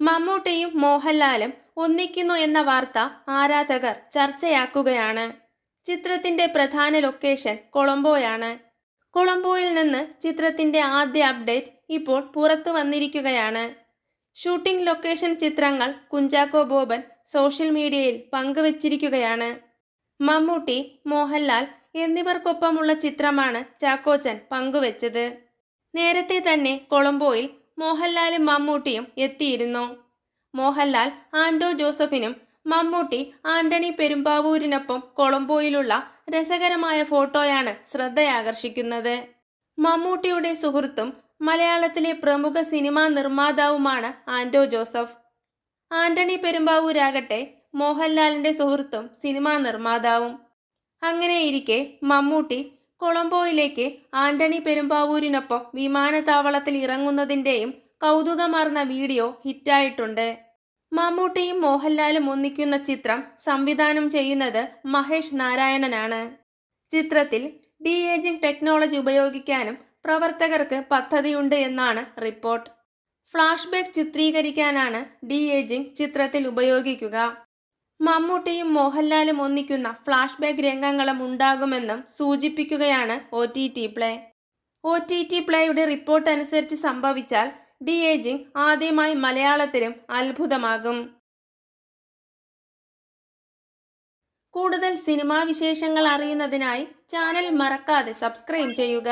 മമ്മൂട്ടിയും മോഹൻലാലും ഒന്നിക്കുന്നു എന്ന വാർത്ത ആരാധകർ ചർച്ചയാക്കുകയാണ്. ചിത്രത്തിന്റെ പ്രധാന ലൊക്കേഷൻ കൊളംബോയാണ്. കൊളംബോയിൽ നിന്ന് ചിത്രത്തിന്റെ ആദ്യ അപ്ഡേറ്റ് ഇപ്പോൾ പുറത്തു വന്നിരിക്കുകയാണ്. ഷൂട്ടിംഗ് ലൊക്കേഷൻ ചിത്രങ്ങൾ കുഞ്ചാക്കോ ബോബൻ സോഷ്യൽ മീഡിയയിൽ പങ്കുവച്ചിരിക്കുകയാണ്. മമ്മൂട്ടി മോഹൻലാൽ എന്നിവർക്കൊപ്പമുള്ള ചിത്രമാണ് ചാക്കോച്ചൻ പങ്കുവച്ചത്. നേരത്തെ തന്നെ കൊളംബോയിൽ മോഹൻലാലും മമ്മൂട്ടിയും എത്തിയിരുന്നു. മോഹൻലാൽ ആൻഡോ ജോസഫിനും മമ്മൂട്ടി ആന്റണി പെരുമ്പാവൂരിനൊപ്പം കൊളംബോയിലുള്ള രസകരമായ ഫോട്ടോയാണ് ശ്രദ്ധയാകർഷിക്കുന്നത്. മമ്മൂട്ടിയുടെ സുഹൃത്തും മലയാളത്തിലെ പ്രമുഖ സിനിമാ നിർമ്മാതാവുമാണ് ആൻഡോ ജോസഫ്. ആന്റണി പെരുമ്പാവൂരാകട്ടെ മോഹൻലാലിന്റെ സുഹൃത്തും സിനിമാ നിർമ്മാതാവും. അങ്ങനെയിരിക്കെ മമ്മൂട്ടി കൊളംബോയിലേക്ക് ആന്റണി പെരുമ്പാവൂരിനൊപ്പം വിമാനത്താവളത്തിൽ ഇറങ്ങുന്നതിന്റെയും കൗതുകമാർന്ന വീഡിയോ ഹിറ്റായിട്ടുണ്ട്. മമ്മൂട്ടിയും മോഹൻലാലും ഒന്നിക്കുന്ന ചിത്രം സംവിധാനം ചെയ്യുന്നത് മഹേഷ് നാരായണനാണ്. ചിത്രത്തിൽ ഡി ഏജിംഗ് ടെക്നോളജി ഉപയോഗിക്കാനും പ്രവർത്തകർക്ക് പദ്ധതിയുണ്ട് എന്നാണ് റിപ്പോർട്ട്. ഫ്ലാഷ് ബാക്ക് ചിത്രീകരിക്കാനാണ് ഡി ഏജിംഗ് ചിത്രത്തിൽ ഉപയോഗിക്കുക. മമ്മൂട്ടിയും മോഹൻലാലും ഒന്നിക്കുന്ന ഫ്ലാഷ് ബാക്ക് രംഗങ്ങളും ഉണ്ടാകുമെന്നും സൂചിപ്പിക്കുകയാണ് O T T play. O T T പ്ലേയുടെ report അനുസരിച്ച് സംഭവിച്ചാൽ ഡി ഏജിംഗ് ആദ്യമായി മലയാളത്തിലും അത്ഭുതമാകും. കൂടുതൽ സിനിമാ വിശേഷങ്ങൾ അറിയുന്നതിനായി ചാനൽ മറക്കാതെ സബ്സ്ക്രൈബ് ചെയ്യുക.